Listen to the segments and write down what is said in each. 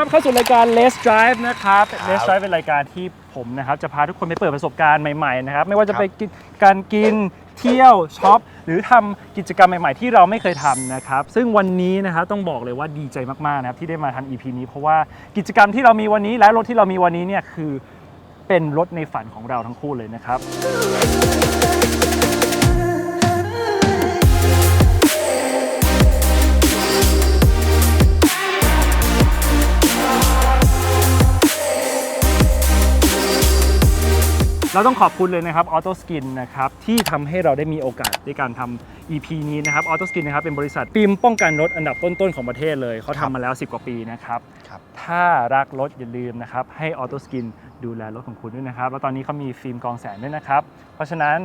อต้อนรับเข้าสู่รายการ Let's Drive นะครับครับ Let's Drive เป็นรายการที่ผมนะครับจะพาทุกคนไปเปิดประสบการณ์ใหม่ๆนะครับไม่ว่าจะครับไปกินการกินเที่ยวช็อปหรือทำกิจกรรมใหม่ๆ ที่เราไม่เคยทำนะครับซึ่งวันนี้นะครับต้องบอกเลยว่าดีใจมากๆนะครับที่ได้มาทำ EP นี้ เพราะว่ากิจกรรมที่เรามีวันนี้และรถที่เรามีวันนี้เนี่ยคือเป็นรถในฝันของเราทั้งคู่เลยนะครับ เราต้องขอบคุณเลยนะครับ Auto Skin นะครับที่ทำให้เราได้มีโอกาสในการทำ EP นี้นะครับ Auto Skin นะครับเป็นบริษัทฟิล์มป้องกันรถอันดับต้นๆของประเทศเลยเขาครับทำมาแล้ว 10 กว่าปีนะครับครับถ้ารักรถอย่าลืมนะครับให้ Auto Skin ดูแลรถของคุณด้วยนะครับ แล้วตอนนี้เขามีฟิล์มกรองแสงด้วยนะครับ เพราะฉะนั้น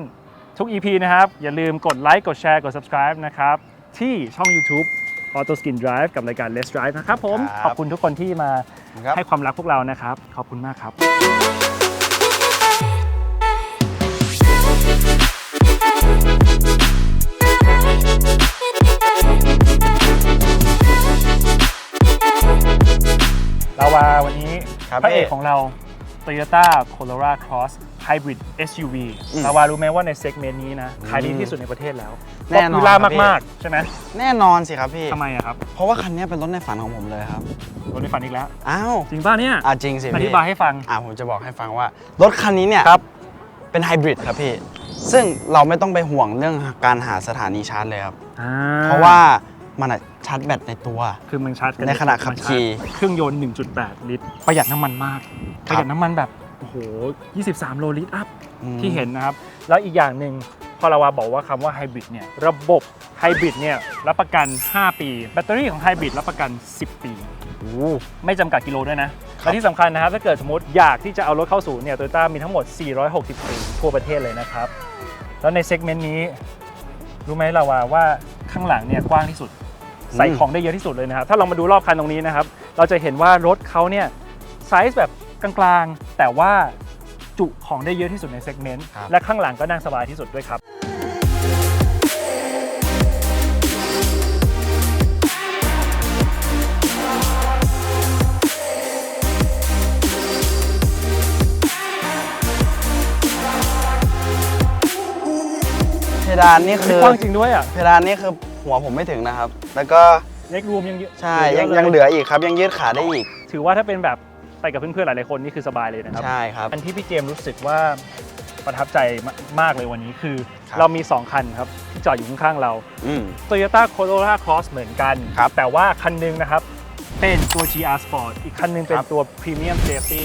ทุก EP นะครับ อย่าลืมกดไลค์กดแชร์กด subscribe นะครับ ที่ช่อง YouTube Auto Skin Drive กับรายการ Let's Drive นะครับผมครับขอบคุณทุกคนที่มาครับให้ความรักพวกเรานะครับ ขอบคุณมากครับ ครับพระเอกพี่ของเรา Toyota Corolla Cross Hybrid SUV อืมลาวารู้ไหมว่าในเซกเมนต์นี้นะขายดีที่สุดในประเทศแล้วแน่นอนล่าครับพี่ มากๆ ใช่ไหมแน่นอนสิครับพี่ ทำไมอะครับเพราะว่าคันนี้เป็นรถในฝันของผมเลยครับ รถในฝันอีกแล้ว อ้าวจริงป่ะเนี่ย อะจริงสิอพี่ธิบายให้ฟัง อะผมจะบอกให้ฟังว่า รถคันนี้เนี่ยครับ เป็นไฮบริดครับพี่ ซึ่งเราไม่ต้องไปห่วงเรื่องการหาสถานีชาร์จเลยครับอ่เพราะว่า มันอะชาร์จแบตในตัว คือมันชาร์จกัในขณะขับขี่เครื่องยนต์ 1.8 ลิตร ประหยัดน้ำมันมากคปรับระหยัดน้ำมันแบบ โอ้โห 23 โลลิตรอัพ อืมที่เห็นนะครับ แล้วอีกอย่างหนึ่งพอเราว่าบอกว่าคำว่าไฮบริดเนี่ย ระบบไฮบริดเนี่ยรับประกัน 5 ปี แบตเตอรี่ของไฮบริดรับประกัน 10 ปี โอ้ ไม่จำกัดกิโลด้วยนะ และที่สำคัญนะครับ ถ้าเกิดสมมติอยากที่จะเอารถเข้าศูนย์เนี่ยโตโยต้ามีทั้งหมด 460ปีทั่วประเทศเลยนะครับ แล้วในเซกเมนต์นี้ รู้ไหมเราว่าว่าข้างหลังเนี่ยกว้างที่สุด ใส่ของได้เยอะที่สุดเลยนะครับถ้าเรามาดูรอบคันตรงนี้นะครับ เราจะเห็นว่ารถเขาเนี่ยไซส์แบบกลางๆ แต่ว่าจุของได้เยอะที่สุดในเซกเมนต์ครับและข้างหลังก็นั่งสบายที่สุดด้วยครับเพดานนี่คืนี่อกว้างจริงด้วยอะ เพดานนี่คือ หัวผมไม่ถึงนะครับ แล้วก็เล็กรูมยังเยอะใช่เยยังอะยังเหเลลืออีกครับ ยังยืดขาได้อีก ถือว่าถ้าเป็นแบบไปกับเพื่อนๆหลายๆคนนี่คือสบายเลยนะครับใช่ครับอันที่พี่เจมส์รู้สึกว่าประทับใจมากเลยวันนี้คือครับเรามี 2 คันครับที่จอดอยู่ข้างๆเราอืม Toyota Corolla Cross เหมือนกันครับแต่ว่าคันหนึงนะครับเป็นตัว GR Sport อีกคันหนึงเป็นครับตัว Premium Safety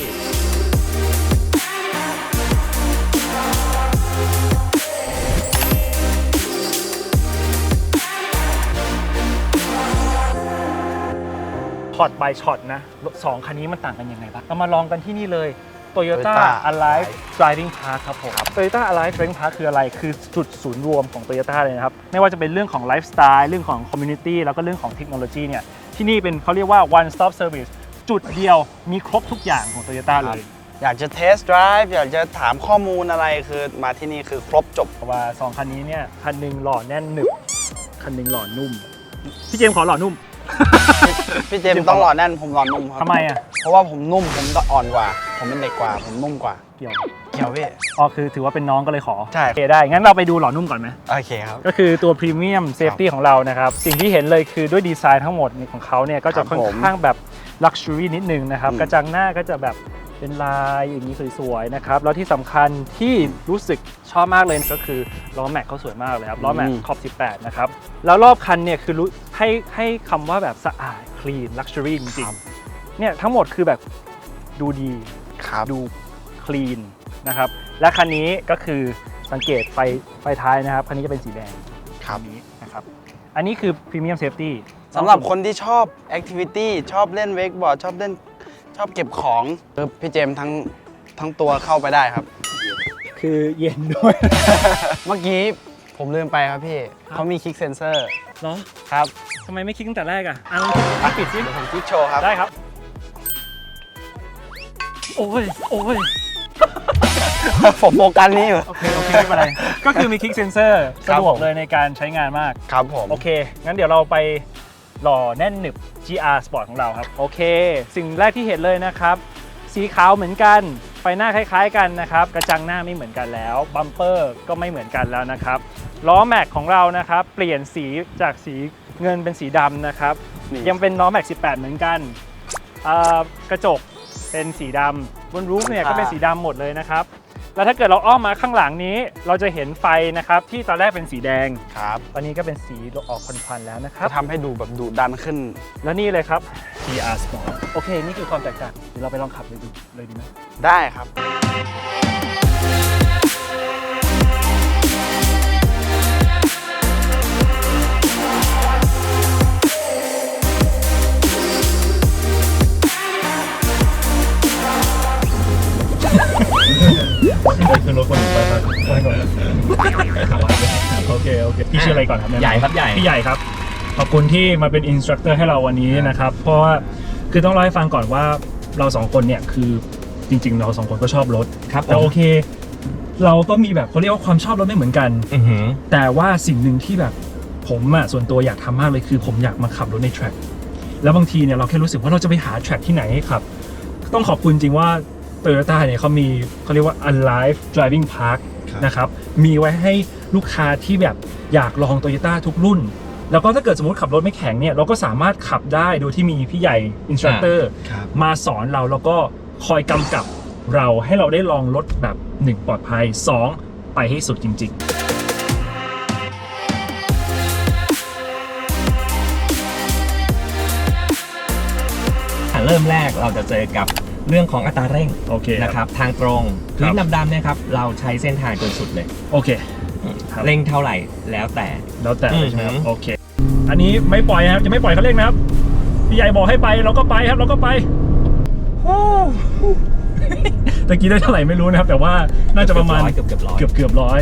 ช็อต by ช็อตนะสองคันนี้มันต่างกันยังไงบ้างเรามาลองกันที่นี่เลย Toyota Toyota Alive Driving Park ครับผม Toyota Alive Driving Park คืออะไรคือจุดศูนย์รวมของ Toyota เลยนะครับ ไม่ว่าจะเป็นเรื่องของไลฟ์สไตล์เรื่องของ Community แล้วก็เรื่องของเทคโนโลยีเนี่ยที่นี่เป็นเขาเรียกว่า one stop service จุดเดียวมีครบทุกอย่างของ Toyota เลย อยากจะเทส t d ร i v e อยากจะถามข้อมูลอะไรคือมาที่นี่คือครบจบ เพราะว่า2คันนี้เนี่ยคันหนึ่งหล่อแน่นหนึบคันหนึ่งหล่อนุ่ม พี่เจมส์ขอหล่อนุ่ม พี่เจมส์ต้องหล่อแน่นผมหล่อนุ่มครับทำไมอะ เพราะว่าผมนุ่มผมอ่อนกว่า ผมเป็นเด็กกว่าผมนุ่มกว่าเกี่ยวเกี่ยวพี่ อ๋อคือถือว่าเป็นน้องก็เลยขอใช่ โอเคได้ งั้นเราไปดูหล่อนุ่มก่อนไหม โอเคครับ ก็คือตัว Premium Safety ของเรานะครับ สิ่งที่เห็นเลยคือด้วยดีไซน์ทั้งหมดของเขาเนี่ย ก็จะครับค่อนผมข้างแบบ Luxury นิดนึงนะครับ อืม กระจังหน้าก็จะแบบ เป็นลายอย่างนี้สวยๆนะครับ แล้วที่สำคัญที่รู้สึกชอบมากเลยก็คือล้อแม็กเขาสวยมากเลยครับล้อแม็กขอบ 18 นะครับ แล้วรอบคันเนี่ยคือรู้ให้ให้คำว่าแบบสะอาด clean luxury จริงๆเนี่ยทั้งหมดคือแบบดูดีครับดูคลีนนะครับ และคันนี้ก็คือสังเกตไฟไฟท้ายนะครับ คันนี้จะเป็นสีแดงครับอันนี้นะครับ อันนี้คือ Premium Safety สำหรับคนที่ชอบแอคทิวิตี้ชอบเล่นเวกบอร์ดชอบเล่น ชอบเก็บของคือพี่เจมส์ทั้งทั้งตัวเข้าไปได้ครับ คือเย็นด้วย เมื่อกี้ผมลืมไปครับพี่ครับ เขามีคลิกเซนเซอร์เหรอครับทำไมไม่คิดตั้งแต่แรกอะอะลองคิดปิดสิเดี๋ยวผมคลิกโชว์ครับ ได้ครับ โอ้ย โอ้ย ผมโฟกัสนี้อยู่ โอเค โอเคไม่เป็นไร ก็คือมีคลิกเซนเซอร์ ครัสะบ ดวกผมเลยในการใช้งานมาก ครับผม โอเค งั้นเดี๋ยวเราไป หล่อแน่นหนึบ GR Sport ของเราครับ โอเค สิ่งแรกที่เห็นเลยนะครับ สีขาวเหมือนกัน ไฟหน้าคล้าย ๆ กันนะครับ กระจังหน้าไม่เหมือนกันแล้ว บัมเปอร์ก็ไม่เหมือนกันแล้วนะครับ ล้อแม็กของเรานะครับ เปลี่ยนสีจากสีเงินเป็นสีดำนะครับ นี่ ยังเป็นล้อแม็ก18 เหมือนกันเอ่อกระจกเป็นสีดำบนรูฟเนี่ยก็เป็นสีดำหมดเลยนะครับ แล้วถ้าเกิดเราอ้อมมาข้างหลังนี้ เราจะเห็นไฟนะครับที่ตอนแรกเป็นสีแดง ครับตอนนี้ก็เป็นสีออกควันๆแล้วนะครัจะบ ทำให้ดูแบบดุดันขึ้น แล้วนี่เลยครับ GR Sport โอเค นี่คือความแตกต่างเดี๋ยวเราไปลองขับเลยดูเลยดีไหมได้ครับ คือรถคนอื่นไปครับไปก่อนโอเคโอเคพี่ชื่ออะไรก่อนครับใหญ่ครับใหญ่พี่ใหญ่ครับขอบคุณที่มาเป็นอินสตรัคเตอร์ให้เราวันนี้นะครับ เพราะว่าคือต้องเล่าให้ฟังก่อนว่าเราสองคนเนี่ยคือจริง ๆ เราสองคนก็ชอบรถครับแต่โอเค เราก็มีแบบเขาเรียกว่าความชอบรถไม่เหมือนกันอแต่ว่าสิ่งหนึ่งที่แบบผมอะส่วนตัวอยากทำมากเลยคือ ผมอยากมาขับรถในแทร็กแล้วบางทีเนี่ยเราแค่รู้สึกว่าเราจะไปหาแทร็กที่ไหนให้ขับต้องขอบคุณจริงว่า Toyota เนี่ยเขามีเขาเรียกว่า Alive Driving Park ครับนะครับ มีไว้ให้ลูกค้าที่แบบอยากลอง Toyota ทุกรุ่น แล้วก็ถ้าเกิดสมมติขับรถไม่แข็งเนี่ย เราก็สามารถขับได้โดยที่มีพี่ใหญ่อินสตรัคเตอร์ครับมาสอนเราแล้วก็คอยกำกับเราให้เราได้ลองรถแบบ 1 ปลอดภัย 2 ไปให้สุดจริงๆอะเริ่มแรกเราจะเจอกับ เรื่องของอัตราเร่งโอเคนะครับทางตรงครับพื้นดำๆเนี่ยครับเราใช้เส้นทางจนสุดเลย โอเค ครับ เร่งเท่าไหร่แล้วแต่ แล้วแต่เลยใช่ไหมครับอือหือ โอเค อันนี้ไม่ปล่อยนะครับจะไม่ปล่อยเขาเร่งนะครับพี่ใหญ่บอกให้ไปเราก็ไปครับเราก็ไปฮู้ตะกี้ได้เท่าไหร่ไม่รู้นะครับ แต่ว่าน่าจะประมาณเกือบเกือบร้อยเกือบเกือบร้อย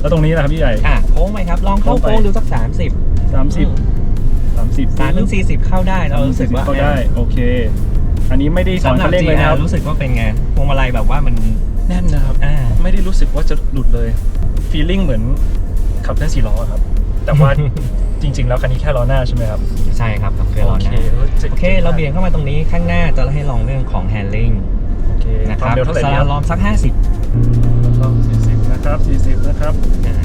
แล้วตรงนี้นะครับพี่ใหญ่ อะโค้งไหมครับลองเข้าโค้งไปโค้งดูสัก 30 สามสิบสามสิบสามถึงสี่สิบเข้าได้เรารู้สึกว่าเขาได้โอเค อันนี้ไม่ได้สอนสำหรับเขาเร่งเลยนะครับ GR รู้สึกว่าเป็นไงพวงมาลัยแบบว่ามันแน่นนะครับอ่าไม่ได้รู้สึกว่าจะหลุดเลยฟีลลิ่งเหมือนขับได้สี่ล้อครับ แต่ว่าจริง ๆ แล้วคันนี้แค่ล้อหน้าใช่ไหมครับ ใช่ครับกับเครื่องร้อนนะเออจ๋งโอเค เราเบี่ยงเข้ามาตรงนี้ข้างหน้าจะให้ลองเรื่องของ handling โอเคนะคควารัมบเร็วเท่าไหร่สดีคลารับลอมสัก 50แล้วก็40 นะครับ 40 นะครับอ่า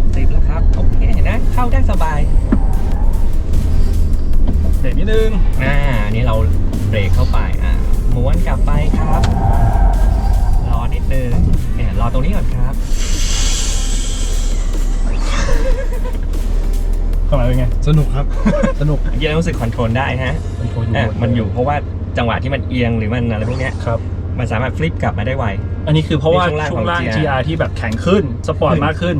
60แล้วครับ โอเคนะ เข้าได้สบาย เบรกนิดนึง อ่าอันนี้เราเบรกเข้าไปอ่าม้วนกลับไปครับรอนิดนึงเนี่ยรอตรงนี้ก่อนครับข้างหลังเป็นไงสนุกครับ สนุกยังรู้สึกคอนโทรลได้ฮะมันโคอยู่อะมันอยู่เพราะว่าจังหวะที่มันเอียงหรือมันอะไรพวกเนี้ยครับ มันสามารถฟลิปกลับมาได้ไว อันนี้คือเพราะว่าในช่วงล่างช่วงล่าง ของ GR GR ที่แบบแข็งขึ้นสปอร์ตมากขึ้น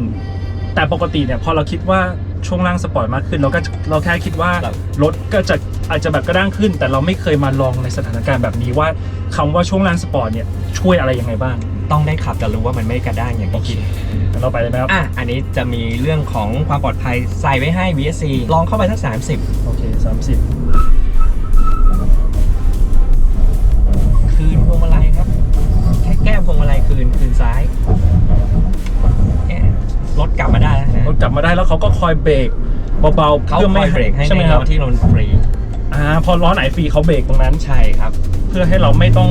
แต่ปกติเนี่ยพอเราคิดว่า ช่วงล่างสปอร์ตมากขึ้น เราก็เราแค่คิดว่า ครับ รถก็จะอาจจะแบบกระด้างขึ้น แต่เราไม่เคยมาลองในสถานการณ์แบบนี้ว่าคำว่าช่วงล่างสปอร์ตเนี่ยช่วยอะไรยังไงบ้างต้องได้ขับจะรู้ว่ามันไม่กระด้างอย่างที่คิด งั้นเราไปเลยไหมครับอะ อันนี้จะมีเรื่องของความปลอดภัยใส่ไว้ให้ VSC ลองเข้าไปสัก30 โอเค30คื ก็คอยเบรกเบาๆเขาเพื่อคไม่อยเบรกให้ใช่ไหมในคล้รับอที่เราฟรีอ่าพอล้อไหนฟรีเขาเบรกตรงนั้นใช่ครับ เพื่อให้เราไม่ต้อง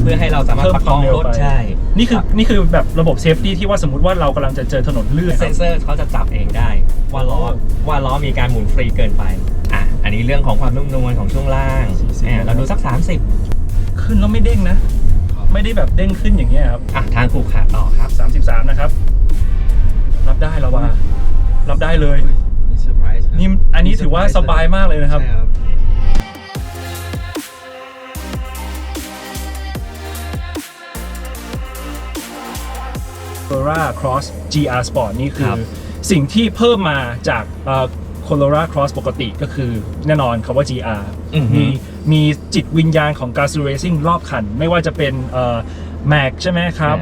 เพื่อให้เราสามารถเพิ่มประคควาอมงเร็วรถไปใช่ นี่คือนี่คือแบบระบบเซฟตี้ที่ว่าสมมติว่าเรากำลังจะเจอถนนลื่นเซนเซอร์เขาจะจับเองได้ ว่าล้อว่าล้อมีการหมุนฟรีเกินไปอะอันนี้เรื่องของความนุ่มนวลของช่วงล่างอะเราดูสัก 30 ขึ้นแล้วไม่เด้งนะ ไม่ได้แบบเด้งขึ้นอย่างเงี้ยครับอะทางผูกขาต่อครับ 33 นะครับ รับได้แล้วว่า รับได้เลย นี่เซอร์ไพรส์ครับนี่อันนี้ถือว่าสบายมากเลยนะครับ ใช่ครับ c o r a Cross GR Sport นี่คืคอรับสิ่งที่เพิ่มมาจากเอ่อ Colora Cross ปกติก็คือแน่นอนคำว่า GR อือฮึ มีมีจิตวิญญาณของการ r เรซิ่งรอบคัน ไม่ว่าจะเป็นแม็กใช่ไหมครับ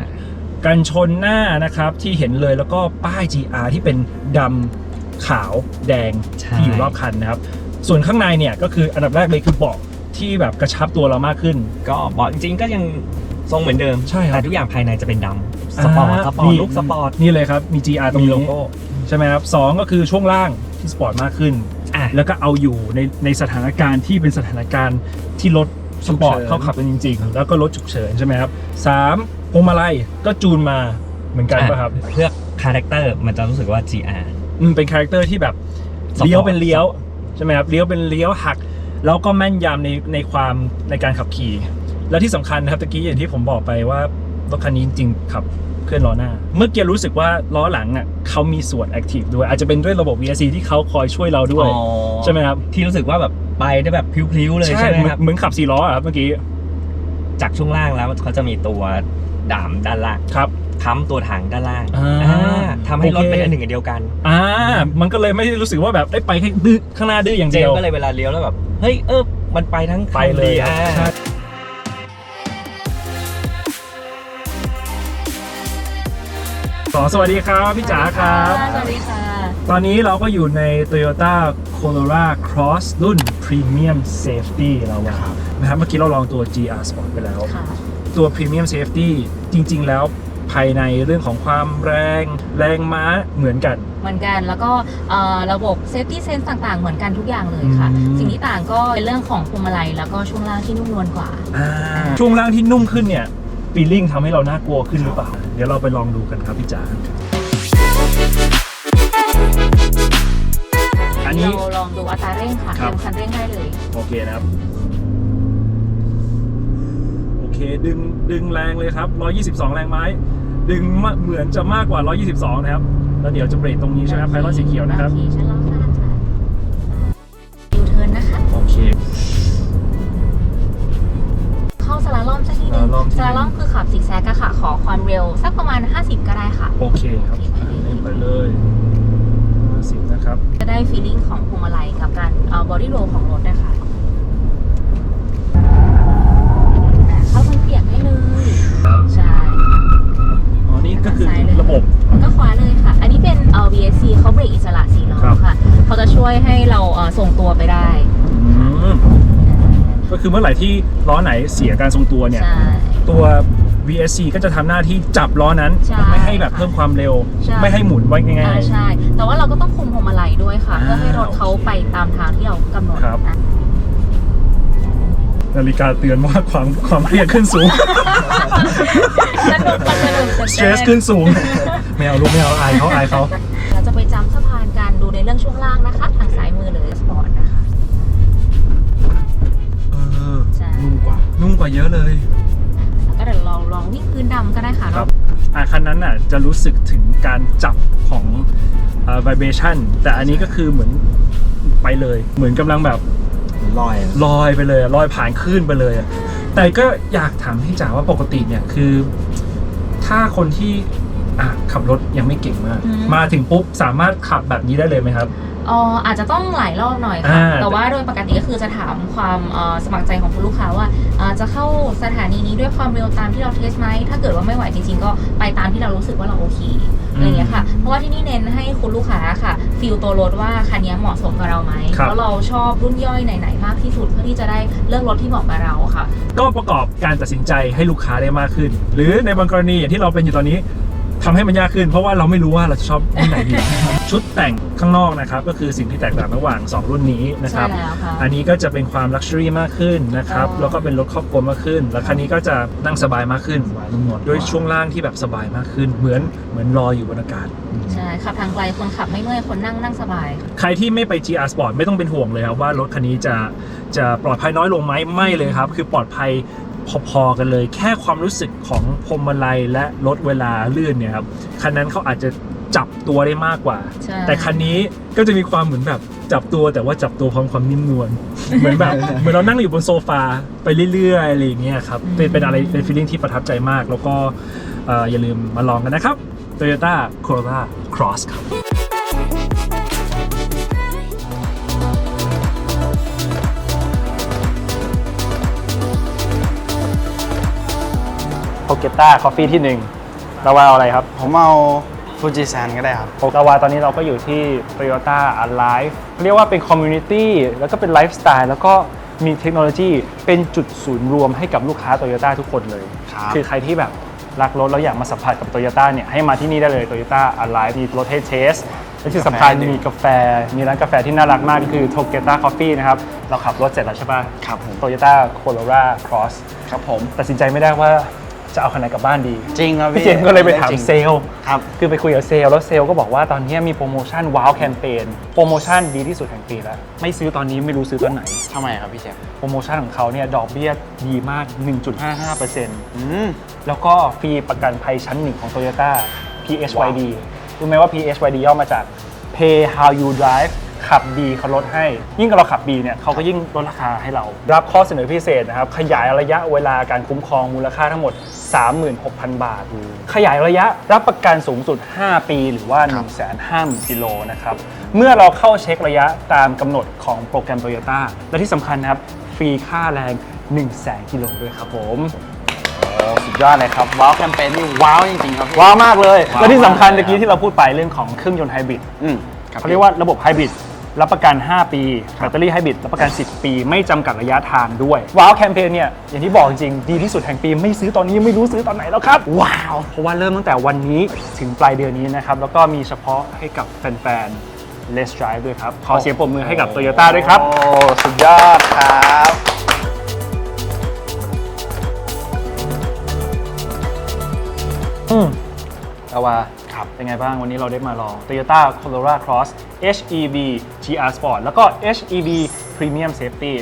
กันชนหน้านะครับที่เห็นเลยแล้วก็ป้าย GR ที่เป็นดำขาวแดงใช่ที่อยู่รอบคันนะครับ ส่วนข้างในเนี่ยก็คืออันดับแรกเลยคือเบาะที่แบบกระชับตัวเรามากขึ้น ก็เบอกจริงๆก็ยังทรงเหมือนเดิมใช่ครับแต่ทุกอย่างภายในจะเป็นดำสปอร์ตาสปอร์ตนี่ลุกสปอร์ตนี่เลยครับมี GR ตรงมีนี้โลโก้ใช่ไหมครับสองก็คือช่วงล่างที่สปอร์ตมากขึ้นอะอะแล้วก็เอาอยู่ในในสถานการณ์ที่เป็นสถานการณ์ที่รถสปอร์ตฉุกเฉินเขาขับกันจริง ๆ แล้วก็รถฉุกเฉินใช่ไหมครับสาม พวงมาลัยก็จูนมาเหมือนกันป่ะครับ เพื่อคาแรคเตอร์มันจะรู้สึกว่า GR อืมเป็นคาแรคเตอร์ที่แบบสปอร์ตเลี้ยวเป็นเลี้ยวใช่ไหมครับเลี้ยวเป็นเลี้ยวหัก แล้วก็แม่นยำในในความในการขับขี่ และที่สำคัญนะครับตะกี้อย่างที่ผมบอกไปว่ารถคันนี้จริงๆขับเคลื่อนล้อหน้า เมื่อกี้รู้สึกว่าล้อหลังอะเขามีส่วนแอคทีฟด้วยอาจจะเป็นด้วยระบบ VSC ที่เขาคอยช่วยเราด้วยอ๋อใช่ไหมครับที่รู้สึกว่าแบบไปได้แบบพลิ้วๆเลยใช่ไหมเหมือนครับเหมือนขับสี่ล้ออะครับเมื่อกี้จากช่วงล่างแล้วเขาจะมีตัว ดามด้านล่างครับ ค้ำตัวถังด้านล่างอ่าอ่าทำให้รถโอเค เป็นอันหนึ่งอันเดียวกันอ่า มันก็เลยไม่ได้รู้สึกว่าแบบเอ้ยไปแค่ดื้อข้างหน้าดื้ออย่างเจเดีมยวส์ก็เลยเวลาเลี้ยวแล้วแบบเฮ้ยเออมันไปทั้งคันไปเลยอ่าใช่ขอสวัสดีครับพี่จ๋าครับ สวัสดีค่ะ ตอนนี้เราก็อยู่ใน Toyota Corolla Cross รุ่น Premium Safety เราอะนะครับเมื่อกี้เราลองตัว GR Sport ไปแล้ว ค่ะ ตัว Premium Safety จริง ๆ แล้วภายในเรื่องของความแรงแรงม้าเหมือนกัน เหมือนกันแล้วก็เอ่อระบบ safety sense ต่างๆ เหมือนกันทุกอย่างเลยค่ะอืมสิ่งที่ต่างก็เป็นเรื่องของพวงมาลัยแล้วก็ช่วงล่างที่นุ่มนวลกว่า ช่วงล่างที่นุ่มขึ้นเนี่ยฟีลลิ่งทำให้เราน่ากลัวขึ้นหรือเปล่า เดี๋ยวเราไปลองดูกันครับพี่จ๋าอันนี้เราลองดูอัตราเร่งค่ะครับเต็มคันเร่งได้เลย โอเคนะครับโอเค ดึงดึงแรงเลยครับ 122 แรงไม้ ดึงมาเหมือนจะมากกว่า 122 นะครับ แล้วเดี๋ยวจะเบรกตรงนี้ใช่ไหมไพลอตสีเขียวนะครับ โอเคฉันลองข้างค่ะยูเทิร์นนะคะ โอเค เข้าสลาล่อมสักทีหนึงสลาล่อม สลาล่อมคือขับซิกแซกอะค่ะ ขอความเร็ว สักประมาณ 50 ก็ได้ค่ะ โอเคครับอ่าเล่นไปเลย50นะครับ จะได้ฟีลลิ่งของพวงมาลัยกับการบอดี้โรลของรถนะคะอะ อ๋อนี่ก็คือระบบ ก็คว้าเลยค่ะ อันนี้เป็นเอ่อ VSC เขาเบรกอิสระสีล้อครับ ค่ะเขาจะช่วยให้เราเอ่อส่งตัวไปได้อืมก็คือเมื่อไหร่ที่ล้อไหนเสียการทรงตัวเนี่ย ใช่ ตัว VSC ก็จะทำหน้าที่จับล้อนั้น ใช่ไม่ให้แบบเพิ่มความเร็ว ใช่ ไม่ให้หมุนไว้ง่าอ่ายใช่ แต่ว่าเราก็ต้องคุมพวงมาลัยด้วยค่ะ อ่าเพื่อให้รถเขาไปตามทางที่เรากำหนดครับอะๆ นาฬิกาเตือนว่าความความเครียดขึ้นสูง สนุกค่ะสนุกสเตรสขึ้นสูง ไม่เอาลูกไม่เอาอายเขาอายเขา เราจะไปจำสะพานกันดูในเรื่องช่วงล่างนะคะ ทางซ้ายมือเลยสปอร์ตนะคะ เออ ใช่ นุ่มกว่า นุ่มกว่าเยอะเลย แล้วก็เดี๋ยวเราลองวิ่งพื้นดำก็ได้ค่ะครับอะคันนั้นน่ะจะรู้สึกถึงการจับของเอ่อ vibration แต่อันนี้ก็คือเหมือนไปเลย เหมือนกำลังแบบ ลอยลอยไปเลยอะลอยผ่านคลื่นไปเลยอะแต่ก็อยากถามพี่จ๋าว่าปกติเนี่ยคือ ถ้าคนที่อะขับรถยังไม่เก่งมากอืมมาถึงปุ๊บสามารถขับแบบนี้ได้เลยไหมครับ อ๋ออาจจะต้องหลายรอบหน่อยค่ะ อ่า แต่ว่าโดยปกติก็คือจะถามความเอ่อสมัครใจของคุณลูกค้าว่าเอ่อจะเข้าสถานีนี้ด้วยความเร็วตามที่เราเทสไหม ถ้าเกิดว่าไม่ไหวจริงๆ ก็ไปตามที่เรารู้สึกว่าเราโอเคอะไรอย่างเงี้ยค่ะ เพราะว่าที่นี่เน้นให้คุณลูกค้าค่ะฟีลตัวรถว่าคันนี้เหมาะสมกับเราไหมครับ แล้วเราชอบรุ่นย่อยไหนๆมากที่สุดเพื่อที่จะได้เลือกรถที่เหมาะกับเราค่ะ ก็ประกอบการตัดสินใจให้ลูกค้าได้มากขึ้น หรือในบางกรณีอย่างที่เราเป็นอยู่ตอนนี้ ทำให้มันยากขึ้น เพราะว่าเราไม่รู้ว่าเราจะชอบรุ่นไหนดีชุดแต่งข้างนอกนะครับ ก็คือสิ่งที่แตกต่างระหว่าง 2 รุ่นนี้นะครับใช่แล้วค่ะอันนี้ก็จะเป็นความลักชัวรี่มากขึ้นนะครับอ๋อแล้วก็เป็นรถครอบครัวมากขึ้น แล้วคันนี้ก็จะนั่งสบายมากขึ้นด้วยช่วงล่างที่แบบสบายมากขึ้น เหมือนเหมือนลอยอยู่บนอากาศใช่ขับทางไกลคนขับไม่เมื่อยคนนั่งนั่งสบาย ใครที่ไม่ไป GR Sport ไม่ต้องเป็นห่วงเลยครับว่ารถคันนี้จะจะปลอดภัยน้อยลงไหมไม่เลยครับ คือปลอดภัย พอๆกันเลย แค่ความรู้สึกของพวงมาลัยและรถเวลาลื่นเนี่ยครับคันนั้นเขาอาจจะจับตัวได้มากกว่าใช่แต่คันนี้ก็จะมีความเหมือนแบบจับตัวแต่ว่าจับตัวพร้อมความนิ่มนวลเหมือนแบบเหมือนเรานั่งอยู่บนโซฟาไปเรื่อยๆอะไรอย่างเงี้ยครับเป็นเป็นอะไรเป็นฟีลลิ่งที่ประทับใจมาก แล้วก็เอ่ออย่าลืมมาลองกันนะครับ Toyota Corolla Cross ครับ เกต้าคอฟฟี่ที่หนึ่งเราว่าเอาอะไรครับผมเอาฟูจิแซนก็ได้ครับโอกาวาตอนนี้เราก็อยู่ที่ Toyota Alive เรียกว่าเป็นคอมมูนิตี้แล้วก็เป็นไลฟ์สไตล์แล้วก็มีเทคโนโลยีเป็นจุดศูนย์รวมให้กับลูกค้า Toyota ทุกคนเลยครับอใครที่แบบรักรถแล้วอยากมาสัมผัสกับ Toyota เนี่ยให้มาที่นี่ได้เลย Toyota Alive มีรถให้เทสและที่สำคัญกาแฟดื่มมีกาแฟ มีร้านกาแฟที่น่ารักมากก็คือ t o g e t a Coffee นะครับ เราขับรถเสร็จแล้วใช่ป่ะครับผม Toyota Corolla Cross ครับผมตัดสินใจไม่ได้ว่า จะเอาคันไหนกลับบ้านดีจริงครับพี่พี่เจมส์ก็เลยไปถามจริงเซลล์ครับ คือไปคุยกับเซลล์แล้วเซลล์ก็บอกว่าตอนนี้มีโปรโมชั่นว้าวแคมเปญโปรโมชั่นดีที่สุดแห่งปีแล้ว ไม่ซื้อตอนนี้ไม่รู้ซื้อตอนไหน ทำไมครับพี่เจมส์โปรโมชั่นของเขาเนี่ยดอกเบี้ยดีมาก 1.55%อืม แล้วก็ฟรีประกันภัยชั้นหนึ่งของ Toyota PHYD รู้ไหมว่า PHYD ย่อมาจาก Pay How You Drive ขับดีเขาลดให้ ยิ่งเราขับดีเนี่ยเขาก็ยิ่งลดราคาให้เรา รับข้อเสนอพิเศษนะครับ ขยายระยะเวลาการคุ้มครองมูลค่าทั้งหมด 36,000 บาท ขยายระยะรับประกันสูงสุด 5 ปีหรือว่า 150,000กิโลนะครับ เมื่อเราเข้าเช็คระยะตามกำหนดของโปรแกรม Toyota และที่สำคัญนะครับ ฟรีค่าแรง 100,000กิโลด้วยครับผมโอ้สุดยอดเลยครับ ว้าวแคมเปญนี่ว้าวจริงๆครับพี่ว้าวมากเลยว้าวและที่สำคัญมากเลยตะกี้ที่เราพูดไปเรื่องของเครื่องยนต์ไฮบริดอืมคบเขาเรียกว่าระบบไฮบริด รับประกัน 5 ปีแบตเตอรี่ไฮบริดรับประกัน 10 ปี ไม่จำกัดระยะทางด้วย ว้าวแคมเปญเนี่ย อย่างที่บอกจริงๆดีที่สุดแห่งปี ไม่ซื้อตอนนี้ไม่รู้ซื้อตอนไหนแล้วครับ ว้าว เพราะว่าเริ่มตั้งแต่วันนี้ถึงปลายเดือนนี้นะครับ แล้วก็มีเฉพาะให้กับแฟนๆ Let's Drive ด้วยครับ ขอเสียงปรบมือให้กับ Toyota ด้วยครับ โอ้สุดยอดครับอืมเอาว่าครับเป็นไงบ้างวันนี้เราได้มาลอง Toyota Corolla Cross HEV GR Sport แล้วก็ HEV Premium Safety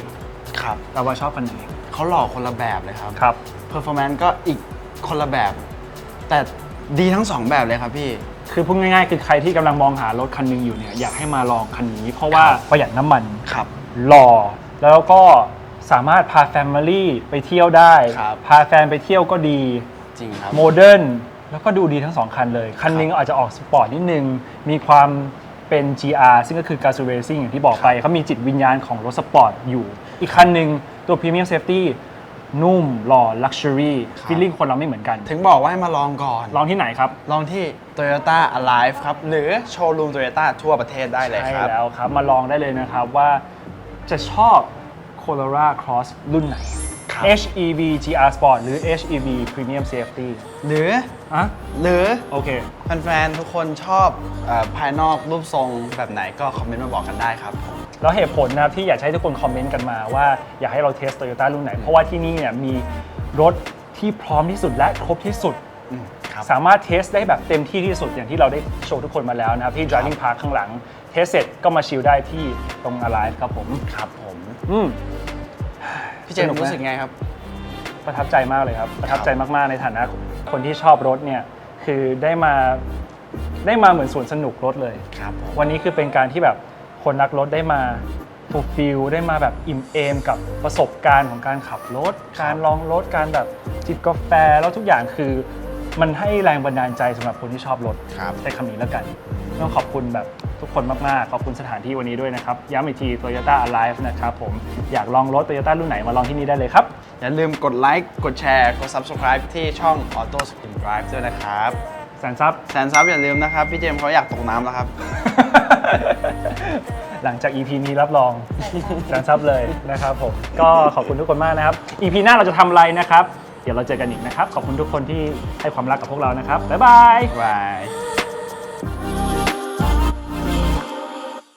ครับเราว่าชอบคันไหนเขาหล่อคนละแบบเลยครับครับเพอร์ฟอร์แมนซ์ก็อีกคนละแบบ แต่ดีทั้งสองแบบเลยครับพี่ คือพูดง่ายๆ คือใครที่กำลังมองหารถคันหนึงอยู่เนี่ยอยากให้มาลองคันนี้ เพราะว่าครับประหยัดน้ำมันครับ หล่อแล้วก็สามารถพาแฟมิลี่ไปเที่ยวได้ ครับ พาแฟนไปเที่ยวก็ดี จริงครับ โมเดิร์นแล้วก็ดูดีทั้งสองคันเลย คันหนึงอาจจะออกสปอร์ตนิดนึง มีความ เป็น GR ซึ่งก็คือ g a s o Racing อย่างที่บอกไปเขามีจิตวิญญาณของรถสปอร์ตอยู่ อีกคันหนึ่งตัว Premium Safety นุ่มหล่อ Luxury ครับ ฟีลลิ่งคนเราไม่เหมือนกัน ถึงบอกว่าให้มาลองก่อน ลองที่ไหนครับ ลองที่ Toyota Alive ครับ หรือโชว์รูม Toyota ทั่วประเทศได้เลยใช่ครับ แล้วครับ มาลองได้เลยนะครับว่าจะชอบ Corolla Cross รุ่นไหน ครับ HEV GR Sport หรือ HEV Premium Safety หรืออะหรือโอเค แฟนๆทุกคนชอบเออภายนอกรูปทรงแบบไหนก็คอมเมนต์มาบอกกันได้ครับผม แล้วเหตุผลนะครับที่อยากจะให้ทุกคนคอมเมนต์กันมาว่าอยากให้เราเทสโตโยต้ารุ่นไหน เพราะว่าที่นี่เนี่ยมีรถที่พร้อมที่สุดและครบที่สุด อืมครับ สามารถเทสได้แบบเต็มที่ที่สุดอย่างที่เราได้โชว์ทุกคนมาแล้วนะครับ ที่ driving park ข้างหลัง เทสเสร็จก็มาชิลได้ที่ตรง Alive ครับผมครับผม อืม พี่เจมสนุกส์ไหม รู้สึกไงครับ ประทับใจมากเลยครับ ประทับใจมาก ๆ ในฐานะ คนที่ชอบรถเนี่ยคือได้มาได้มาเหมือนสวนสนุกรถเลย ครับผมวันนี้คือเป็นการที่แบบคนรักรถได้มาฟูลฟิลได้มาแบบอิ่มเอมกับประสบการณ์ของการขับรถ การลองรถการแบบจิบกาแฟแล้วทุกอย่างคือ มันให้แรงบันดาลใจสำหรับคนที่ชอบรถครับใช้คำนี้แล้วกันต้องขอบคุณแบบทุกคนมาก ๆ ขอบคุณสถานที่วันนี้ด้วยนะครับ ย้ำอีกที Toyota Alive นะครับผมอยากลองรถ Toyota รุ่นไหนมาลองที่นี่ได้เลยครับ อย่าลืมกดไลค์กดแชร์กด Subscribe ที่ช่อง Auto Spin Drive ด้วยนะครับแสนซับแสนซับอย่าลืมนะครับ พี่เจมส์เขาอยากตกน้ำแล้วครับ หลังจาก EP นี้รับรองแสนซับเลยนะครับผม ก็ขอบคุณทุกคนมากนะครับ EP หน้าเราจะทำอะไรนะครับ เดี๋ยวเราเจอกันอีกนะครับ ขอบคุณทุกคนที่ให้ความรักกับพวกเรานะครับ บ๊ายบาย บาย